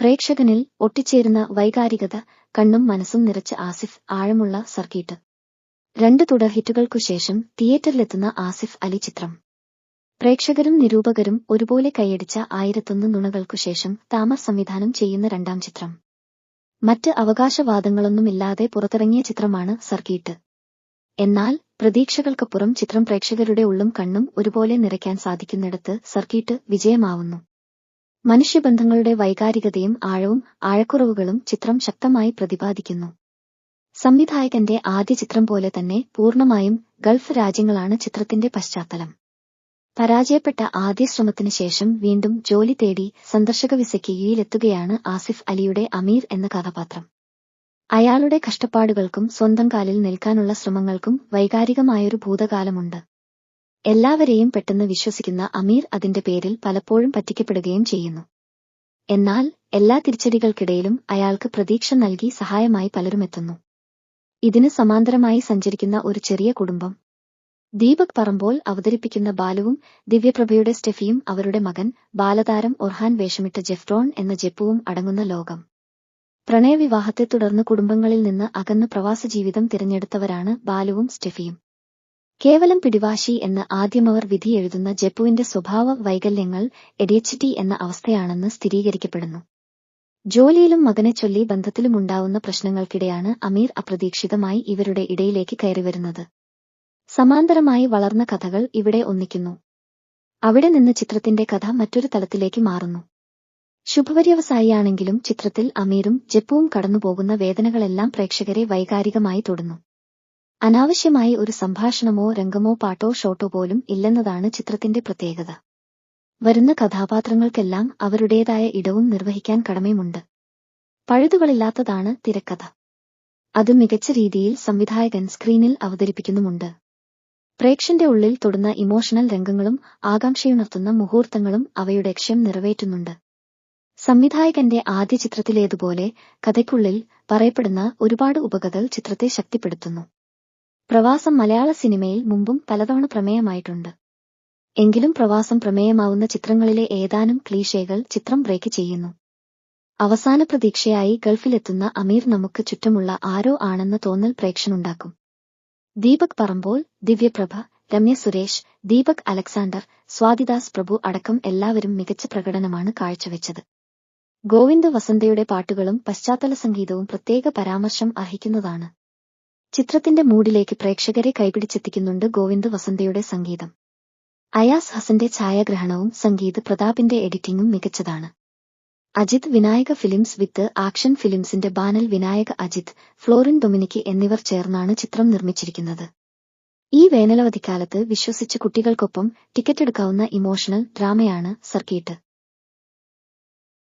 പ്രേക്ഷകനിൽ ഒട്ടിച്ചേരുന്ന വൈകാരികത കണ്ണും മനസ്സും നിറച്ച ആസിഫ് ആഴമുള്ള സർക്കീട്ട്. രണ്ട് തുടർ ഹിറ്റുകൾക്കുശേഷം തിയേറ്ററിലെത്തുന്ന ആസിഫ് അലി ചിത്രം. പ്രേക്ഷകരും നിരൂപകരും ഒരുപോലെ കൈയടിച്ച ആയിരത്തൊന്ന് നുണകൾക്കുശേഷം താമർ സംവിധാനം ചെയ്യുന്ന രണ്ടാം ചിത്രം. മറ്റ് അവകാശവാദങ്ങളൊന്നുമില്ലാതെ പുറത്തിറങ്ങിയ ചിത്രമാണ് സർക്കീട്ട്. എന്നാൽ പ്രതീക്ഷകൾക്കപ്പുറം ചിത്രം പ്രേക്ഷകരുടെ ഉള്ളും കണ്ണും ഒരുപോലെ നിറയ്ക്കാൻ സാധിക്കുന്നിടത്ത് സർക്കീട്ട് വിജയമാവുന്നു. മനുഷ്യബന്ധങ്ങളുടെ വൈകാരികതയും ആഴവും ആഴക്കുറവുകളും ചിത്രം ശക്തമായി പ്രതിപാദിക്കുന്നു. സംവിധായകന്റെ ആദ്യ ചിത്രം പോലെ തന്നെ പൂർണമായും ഗൾഫ് രാജ്യങ്ങളാണ് ചിത്രത്തിന്റെ പശ്ചാത്തലം. പരാജയപ്പെട്ട ആദ്യ ശ്രമത്തിന് ശേഷം വീണ്ടും ജോലി തേടി സന്ദർശക വിസയ്ക്ക് യുയിലെത്തുകയാണ് ആസിഫ് അലിയുടെ അമീർ എന്ന കഥാപാത്രം. അയാളുടെ കഷ്ടപ്പാടുകൾക്കും സ്വന്തം കാലിൽ നിൽക്കാനുള്ള ശ്രമങ്ങൾക്കും വൈകാരികമായൊരു ഭൂതകാലമുണ്ട്. എല്ലാവരെയും പെട്ടെന്ന് വിശ്വസിക്കുന്ന അമീർ അതിന്റെ പേരിൽ പലപ്പോഴും പറ്റിക്കപ്പെടുകയും ചെയ്യുന്നു. എന്നാൽ എല്ലാ തിരിച്ചടികൾക്കിടയിലും അയാൾക്ക് പ്രതീക്ഷ നൽകി സഹായമായി പലരുമെത്തുന്നു ഇതിന് സമാന്തരമായി സഞ്ചരിക്കുന്ന ഒരു ചെറിയ കുടുംബം. ദീപക് പറമ്പോൾ അവതരിപ്പിക്കുന്ന ബാലുവും ദിവ്യപ്രഭയുടെ സ്റ്റെഫിയും അവരുടെ മകൻ ബാലതാരം ഒർഹാൻ വേഷമിട്ട ജെഫ്രോൺ എന്ന ജെപ്പുവും അടങ്ങുന്ന ലോകം. പ്രണയവിവാഹത്തെ തുടർന്ന് കുടുംബങ്ങളിൽ നിന്ന് അകന്ന് പ്രവാസ ജീവിതം തിരഞ്ഞെടുത്തവരാണ് ബാലുവും സ്റ്റെഫിയും. കേവലം പിടിവാശി എന്ന് ആദ്യമവർ വിധി എഴുതുന്ന ജെപ്പുവിന്റെ സ്വഭാവ വൈകല്യങ്ങൾ എഡിഎച്ച്ടി എന്ന അവസ്ഥയാണെന്ന് സ്ഥിരീകരിക്കപ്പെടുന്നു. ജോലിയിലും മകനെ ചൊല്ലി ബന്ധത്തിലുമുണ്ടാവുന്ന പ്രശ്നങ്ങൾക്കിടെയാണ് അമീർ അപ്രതീക്ഷിതമായി ഇവരുടെ ഇടയിലേക്ക് കയറിവരുന്നത്. സമാന്തരമായി വളർന്ന കഥകൾ ഇവിടെ ഒന്നിക്കുന്നു. അവിടെ നിന്ന് ചിത്രത്തിന്റെ കഥ മറ്റൊരു തലത്തിലേക്ക് മാറുന്നു. ശുഭപര്യവസായിയാണെങ്കിലും ചിത്രത്തിൽ അമീറും ജപ്പുവും കടന്നുപോകുന്ന വേദനകളെല്ലാം പ്രേക്ഷകരെ വൈകാരികമായി തൊടുന്നു. അനാവശ്യമായി ഒരു സംഭാഷണമോ രംഗമോ പാട്ടോ ഷോട്ടോ പോലും ഇല്ലെന്നതാണ് ചിത്രത്തിന്റെ പ്രത്യേകത. വരുന്ന കഥാപാത്രങ്ങൾക്കെല്ലാം അവരുടേതായ ഇടവും നിർവഹിക്കാൻ കടമയുമുണ്ട്. പഴുതുകളില്ലാത്തതാണ് തിരക്കഥ. അത് മികച്ച രീതിയിൽ സംവിധായകൻ സ്ക്രീനിൽ അവതരിപ്പിക്കുന്നുമുണ്ട്. പ്രേക്ഷന്റെ ഉള്ളിൽ തൊടുന്ന ഇമോഷണൽ രംഗങ്ങളും ആകാംക്ഷയുണർത്തുന്ന മുഹൂർത്തങ്ങളും അവയുടെ ലക്ഷ്യം നിറവേറ്റുന്നുണ്ട്. സംവിധായകന്റെ ആദ്യ ചിത്രത്തിലേതുപോലെ കഥയ്ക്കുള്ളിൽ പറയപ്പെടുന്ന ഒരുപാട് ഉപകഥകൾ ചിത്രത്തെ ശക്തിപ്പെടുത്തുന്നു. പ്രവാസം മലയാള സിനിമയിൽ മുമ്പും പലതവണ പ്രമേയമായിട്ടുണ്ട്. എങ്കിലും പ്രവാസം പ്രമേയമാവുന്ന ചിത്രങ്ങളിലെ ഏതാനും ക്ലീഷേകൾ ചിത്രം ബ്രേക്ക് ചെയ്യുന്നു. അവസാന പ്രതീക്ഷയായി ഗൾഫിലെത്തുന്ന അമീർ നമുക്ക് ചുറ്റുമുള്ള ആരോ ആണെന്ന തോന്നൽ പ്രേക്ഷനുണ്ടാക്കും ദീപക് പറമ്പോൾ ദിവ്യപ്രഭ രമ്യ സുരേഷ് ദീപക് അലക്സാണ്ടർ സ്വാതിദാസ് പ്രഭു അടക്കം എല്ലാവരും മികച്ച പ്രകടനമാണ് കാഴ്ചവെച്ചത്. ഗോവിന്ദ് വസന്തയുടെ പാട്ടുകളും പശ്ചാത്തല സംഗീതവും പ്രത്യേക പരാമർശം അർഹിക്കുന്നതാണ്. ചിത്രത്തിന്റെ മൂഡിലേക്ക് പ്രേക്ഷകരെ കൈപിടിച്ചെത്തിക്കുന്നുണ്ട് ഗോവിന്ദ് വസന്തയുടെ സംഗീതം. അയാസ് ഹസന്റെ ഛായാഗ്രഹണവും സംഗീത് പ്രതാപിന്റെ എഡിറ്റിംഗും മികച്ചതാണ്. Ajith Vinayaka films with action ഫിലിംസിന്റെ banner Vinayaka Ajith Florin Dominic എന്നിവർ ചേർന്നാണ് ചിത്രം നിർമ്മിച്ചിരിക്കുന്നത്. ഈ വേനലവധിക്കാലത്ത് വിശ്വസിച്ച് കുട്ടികൾക്കൊപ്പം ടിക്കറ്റ് എടുക്കാവുന്ന ഇമോഷണൽ ഡ്രാമയാണ് സർക്കീട്ട്.